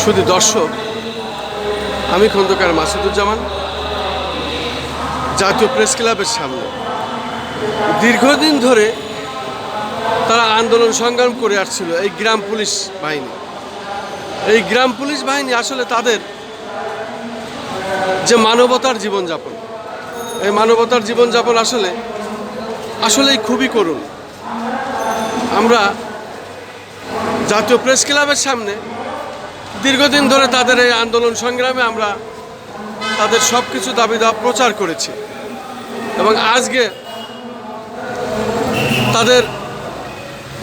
শুধু দর্শক, আমি খন্দকার মাসুদুজ্জামান, জাতীয় প্রেস ক্লাবের সামনে। দীর্ঘদিন ধরে তারা আন্দোলন সংগ্রাম করে আসছিল এই গ্রাম পুলিশ বাহিনী। এই গ্রাম পুলিশ বাহিনী আসলে তাদের যে মানবতার জীবনযাপন, এই মানবতার জীবনযাপন আসলে, আসলেই খুবই করুণ। আমরা জাতীয় প্রেস ক্লাবের সামনে দীর্ঘদিন ধরে তাদের এই আন্দোলন সংগ্রামে আমরা তাদের সব কিছু দাবি দাওয়া প্রচার করেছি। এবং আজকে তাদের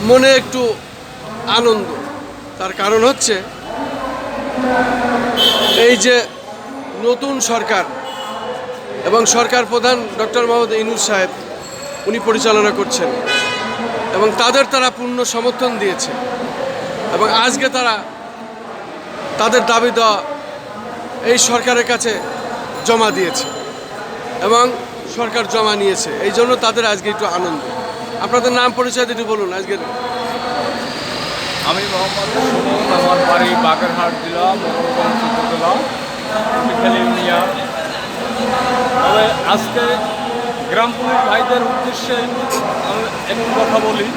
মনে একটু আনন্দ। তার কারণ হচ্ছে এই যে নতুন সরকার এবং সরকার প্রধান ডক্টর মোহাম্মদ ইনুস সাহেব, উনি পরিচালনা করছেন এবং তাদের তারা পূর্ণ সমর্থন দিয়েছে। এবং আজকে তারা তাদের দাবি দেওয়া এই সরকারের কাছে জমা দিয়েছে এবং সরকার জমা নিয়েছে। এই জন্য তাদের আজকে একটু আনন্দ। আপনাদের নাম পরিচয় দিতে বলুন আজকে। আমি আমার বাড়ি বাগেরহাট জেলা তবে আজকে গ্রাম পুলিশ ভাইদের উদ্দেশ্যে আমি একটু কথা বলি।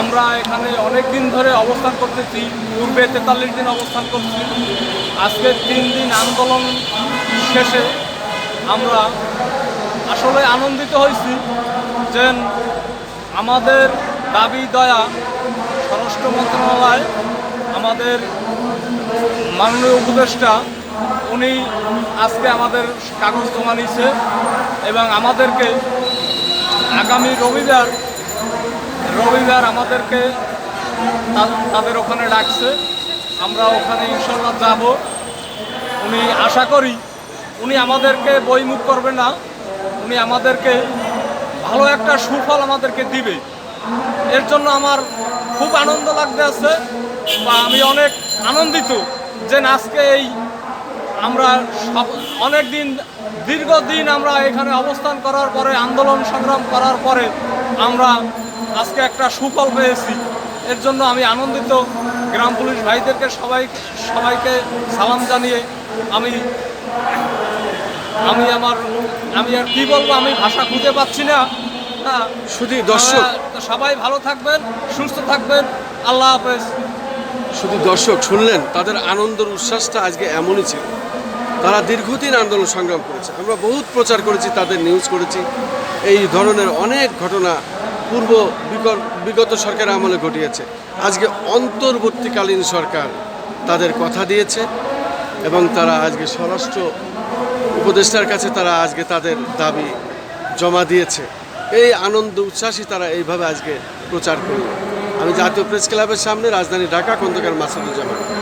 আমরা এখানে অনেক দিন ধরে অবস্থান করতেছি, পূর্বে তেতাল্লিশ দিন অবস্থান করছি। আজকে তিন দিন আন্দোলন শেষে আমরা আসলে আনন্দিত হয়েছি যে আমাদের দাবি, দয়া স্বরাষ্ট্র মন্ত্রণালয়, আমাদের মাননীয় উপদেষ্টা, উনি আজকে আমাদের কাগজ জমা নিছে এবং আমাদেরকে আগামী রবিবার রবিবার আমাদেরকে তাদের ওখানে ডাকছে। আমরা ওখানে ইনশাল্লাহ যাব। উনি আশা করি, উনি আমাদেরকে বইমুখ করবে না। উনি আমাদেরকে ভালো একটা সুফল আমাদেরকে দিবে। এর জন্য আমার খুব আনন্দ লাগতে আছে বা আমি অনেক আনন্দিত যে আজকে এই আমরা সব অনেক দিন দীর্ঘদিন আমরা এখানে অবস্থান করার পরে, আন্দোলন সংগ্রাম করার পরে আমরা আজকে একটা সুফল পেয়েছি। এর জন্য আমি আনন্দিত। গ্রাম পুলিশ ভাইদেরকে সবাই সবাইকে সালাম জানিয়ে আমি আমি আমার আমি আর কি বলব আমি ভাষা খুঁজে পাচ্ছি না। হ্যাঁ। শুধু দর্শক। সবাই ভালো থাকবেন সুস্থ থাকবেন। আল্লাহ হাফেজ। শুধু দর্শক শুনলেন তাদের আনন্দের উচ্ছ্বাসটা আজকে এমনই ছিল। তারা দীর্ঘদিন আন্দোলন সংগ্রাম করেছে। আমরা বহুত প্রচার করেছি তাদের নিউজ করেছি। এই ধরনের অনেক ঘটনা পূর্ব বিগত- সরকারের আমলে ঘটিয়েছে। আজকে অন্তর্বর্তীকালীন সরকার তাদের কথা দিয়েছে এবং তারা আজকে স্বরাষ্ট্র উপদেষ্টার কাছে তারা আজকে তাদের দাবি জমা দিয়েছে। এই আনন্দ উচ্ছ্বাসই তারা এইভাবে আজকে প্রচার করল। আমি জাতীয় প্রেস ক্লাবের সামনে রাজধানী ঢাকা, খন্দকার মাসুদুজ্জামান।